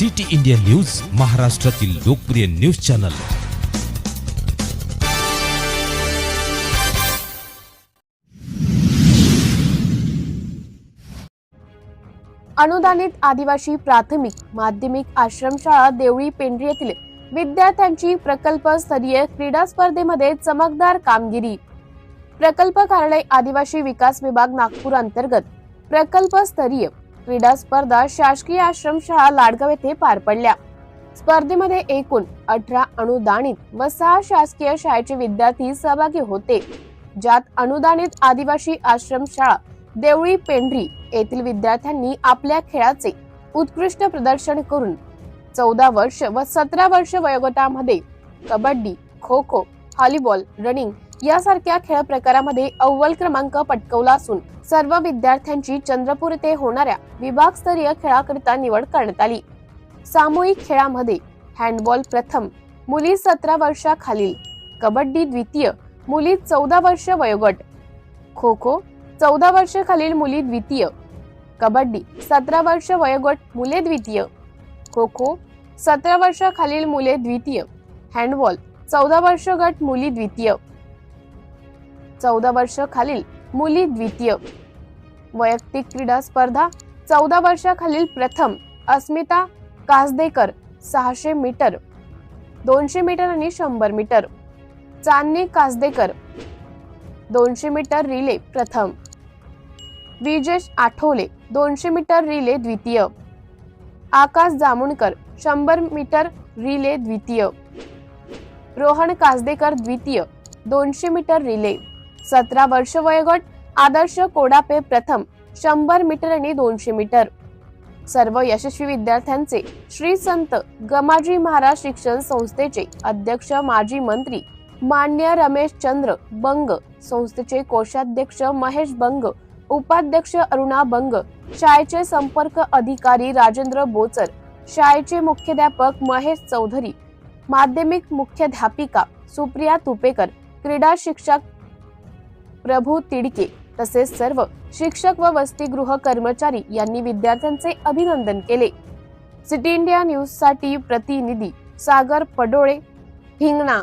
City India news महाराष्ट्रातील लोकप्रिय news channel. अनुदानित आदिवासी प्राथमिक माध्यमिक आश्रमशाळा देवळी पेंढरी येथील विद्यार्थ्यांची प्रकल्पस्तरीय क्रीडा स्पर्धेमध्ये चमकदार कामगिरी. प्रकल्प कार्यालय आदिवासी विकास विभाग नागपूर अंतर्गत प्रकल्पस्तरीय क्रीडा स्पर्धा शासकीय आश्रमशाळा लाडगाव येथे पार पडल्या. स्पर्धेमध्ये एकूण अठरा अनुदानित व सहा शासकीय शाळेचे विद्यार्थी सहभागी होते. ज्यात अनुदानित आदिवासी आश्रमशाळा देवळी पेंढरी येथील विद्यार्थ्यांनी आपल्या खेळाचे उत्कृष्ट प्रदर्शन करून चौदा वर्ष व सतरा वर्ष वयोगटामध्ये कबड्डी खो खो व्हॉलीबॉल रनिंग यासारख्या खेळ प्रकारामध्ये अव्वल क्रमांक पटकवला असून सर्व विद्यार्थ्यांची चंद्रपूर येथे होणाऱ्या विभागस्तरीय खेळाकरिता निवड करण्यात आली. सामूहिक खेळामध्ये हँडबॉल प्रथम मुली सतरा वर्षाखालील कबड्डी द्वितीय मुली चौदा वर्ष वयोगट खो खो चौदा वर्ष खालील मुली द्वितीय कबड्डी सतरा वर्ष वयोगट मुले द्वितीय खो खो सतरा वर्ष खालील मुले द्वितीय हँडबॉल चौदा वर्ष गट मुली द्वितीय चौदा वर्ष खालील मुली द्वितीय. वैयक्तिक क्रीडा स्पर्धा चौदा वर्षाखालील प्रथम अस्मिता कासदेकर सहाशे मीटर दोनशे मीटर आणि शंभर मीटर. चांदणी कासदेकर दोनशे मीटर रिले प्रथम. विजेश आठवले दोनशे मीटर रिले द्वितीय. आकाश जामुणकर शंभर मीटर रिले द्वितीय. रोहन कासदेकर द्वितीय दोनशे मीटर रिले. सतरा वर्ष वयोगट आदर्श कोडापे प्रथम शंभर मीटर आणि दोनशे मीटर. सर्व यशस्वी विद्यार्थ्यांचे श्री संत गमाजी महाराज शिक्षण संस्थेचे अध्यक्ष माजी मंत्री मान्य रमेश चंद्र बंग संस्थेचे कोषाध्यक्ष महेश बंग उपाध्यक्ष अरुणा बंग शाळेचे संपर्क अधिकारी राजेंद्र बोचर शाळेचे मुख्याध्यापक महेश चौधरी माध्यमिक मुख्याध्यापिका सुप्रिया तुपेकर क्रीडा शिक्षक प्रभू तिडके तसेच सर्व शिक्षक व वसतिगृह कर्मचारी यांनी विद्यार्थ्यांचे अभिनंदन केले. सिटी इंडिया न्यूजसाठी प्रतिनिधी सागर पडोळे हिंगणा.